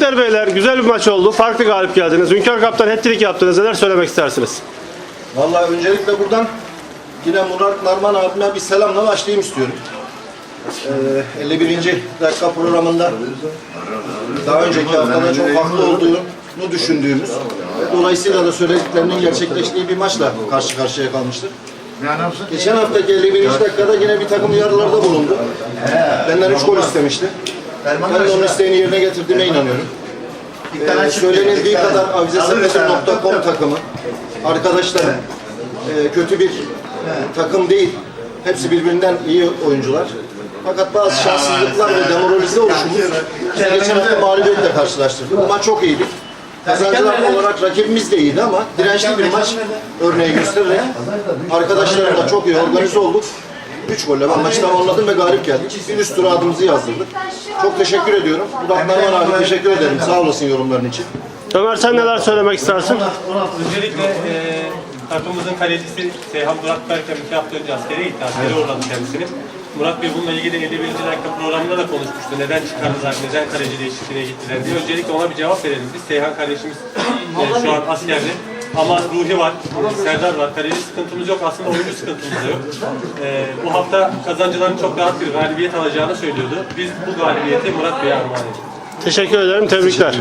Tebrikler beyler. Güzel bir maç oldu. Farklı galip geldiniz. Hünkar Kaptan hat-trick yaptınız. Neler söylemek istersiniz? Vallahi öncelikle buradan yine Murat Narman abime bir selamla başlayayım istiyorum. Ee, 51. dakika programında daha önceki haftada çok haklı olduğunu düşündüğümüz dolayısıyla da söylediklerinin gerçekleştiği bir maçla karşı karşıya kalmıştık. Geçen haftaki 51. dakikada yine bir takım uyarılarda bulundu. Benden 3 gol istemişti. Ben de onun isteğini yerine getirdiğime inanıyorum. Ee, söylenildiği kadar avizesepetir.com takımı. Arkadaşlar e, kötü bir takım değil. Hepsi birbirinden iyi oyuncular. Fakat bazı şanssızlıklar ve demoralize oluşumuz bize geçen hafta mağlubiyetle karşılaştırdı. Bu maç çok iyiydi. Kazancılar olarak rakibimiz de iyiydi ama dirençli bir maç örneği göstererek arkadaşlarımla çok iyi organize olduk. 3 golle ben maçı tamamladım ve galip geldik. Bir üst tura adımızı yazdırdık. Çok teşekkür ediyorum. Narman abi teşekkür ederim. Sağ olasın yorumların için. Ömer sen neler söylemek istersin? Öncelikle e, takımımızın kalecisi Seyhan Murat Berkem iki hafta önce askere gitti. Askere uğradı kendisini. Murat Bey bununla ilgili 51. dakika programında da konuşmuştu. Neden çıkardılar, neden kaleci değişikliğine gittiler diye. Öncelikle ona bir cevap verelim. Biz Seyhan kardeşimiz e, şu an askerde. Ama Ruhi var, Serdar var. Kaleci sıkıntımız yok. Aslında oyuncu sıkıntımız da yok. E, bu hafta kazancıların çok rahat bir galibiyet alacağını söylüyordu. Biz bu galibiyeti Murat Bey'e armağan ediyoruz. Teşekkür ederim. Tebrikler.